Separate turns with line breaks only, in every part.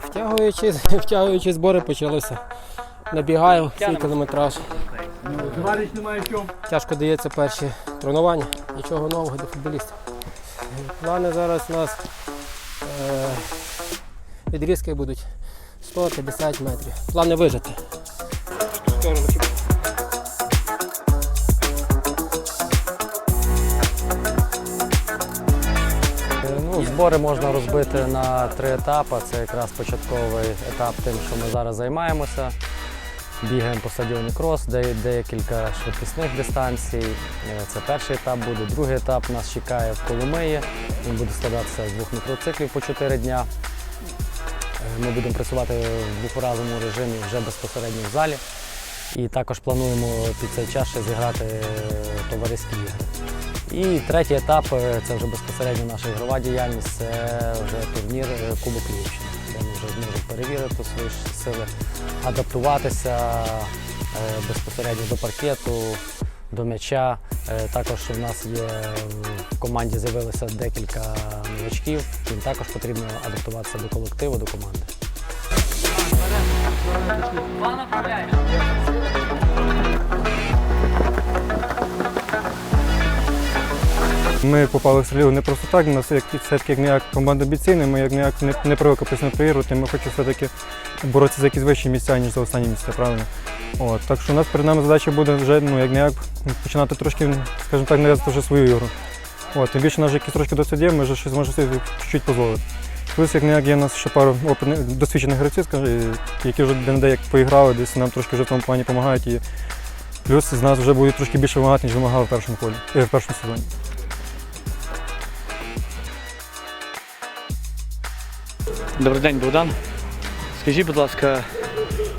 Втягуючи, втягуючи збори почалися. Набігаю свій кілометраж. Тяжко дається перші тренування. Нічого нового до футболістів. Плани зараз у нас е, відрізки будуть 150 метрів. Плани вижити.
Збори можна розбити на три етапи. Це якраз початковий етап тим, що ми зараз займаємося. Бігаємо по стадіоні крос, де декілька швидкісних дистанцій. Е, Це перший етап буде. Другий етап нас чекає в Коломиї. Він буде складатися з двох мікроциклів по 4 дня. Е, Ми будемо працювати в двохразовому режимі вже безпосередньо в залі. І також плануємо під цей час ще зіграти е, товариські ігри. І третій етап е, це вже безпосередньо наша ігрова діяльність, це вже турнір е, Кубок Львівщини, де ми вже зможемо перевірити свої сили, адаптуватися е, безпосередньо до паркету, до м'яча. Також у нас є в команді з'явилося декілька новачків, їм також потрібно адаптуватися до колективу, до команди.
Ми попали в стрілу не просто так, нас як все-таки як ніяк команда амбіційна, ми як ніяк не, не привикли проігрувати, ми хочемо все-таки боротися за якісь вищі місця, ніж за останні місця, правильно? От, так що у нас перед нами задача буде вже ну, як ніяк починати трошки, скажімо так, нав'язати вже свою ігру. От, тим більше у нас якісь трошки досвід є, ми вже щось можемо чуть-чуть дозволити. Плюс, як ніяк є у нас ще пару досвідчених гравців, які вже де-не-де як поіграли, десь нам трошки вже в тому плані допомагають. І плюс з нас вже будуть трошки більше вимагати, ніж вимагали в першому колі, е, в першому сезоні.
Добрий день, Богдан. Скажіть, будь ласка,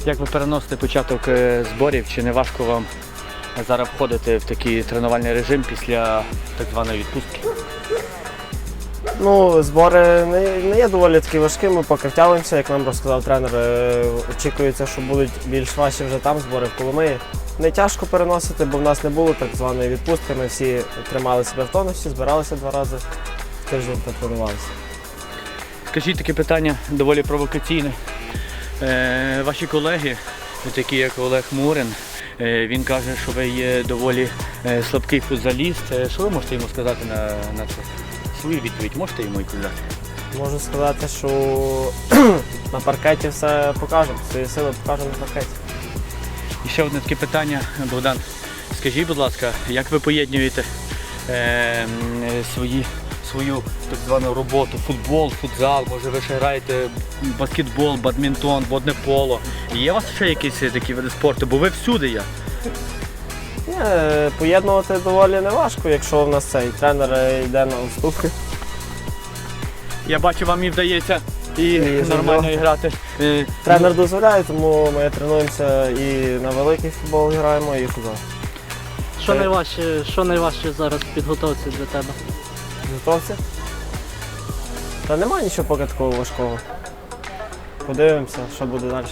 як ви переносите початок е, зборів? Чи не важко вам зараз входити в такий тренувальний режим після так званої відпустки?
Ну, збори не, не є доволі такі важкими, поки втягуємося, як нам розказав тренер. е, Очікується, що будуть більш важчі вже там збори в Коломиї. Не тяжко переносити, бо в нас не було так званої відпустки. Ми всі тримали себе в тонусі, збиралися два рази в тиждень та тренувалися.
Скажіть таке питання доволі провокаційне. Е, ваші колеги, такі як Олег Мурин, е, він каже, що ви є доволі е, слабкий футзаліст. Е, Що ви можете йому сказати на, на це? Свою відповідь можете йому відповідати?
Можу сказати, що на паркеті все покажемо, свої сили покажемо на паркеті.
І ще одне таке питання, Богдан. Скажіть, будь ласка, як ви поєднуєте е, м, е, свої, свою так звану роботу, футбол, футзал, може ви ще граєте баскетбол, бадмінтон, водне поло. Є у вас ще якісь такі види спорту, бо ви всюди є.
Ні, поєднувати доволі не важко, якщо в нас цей тренер йде на уступки.
Я бачу, вам і вдається і,
І
нормально
забив.
грати. Е,
Тренер дозволяє, тому ми тренуємося і на великий футбол граємо, і футбол.
Що найважче, що найважче зараз в підготовці для тебе?
Готовці? Та немає нічого поки такого важкого. Подивимося, що буде далі.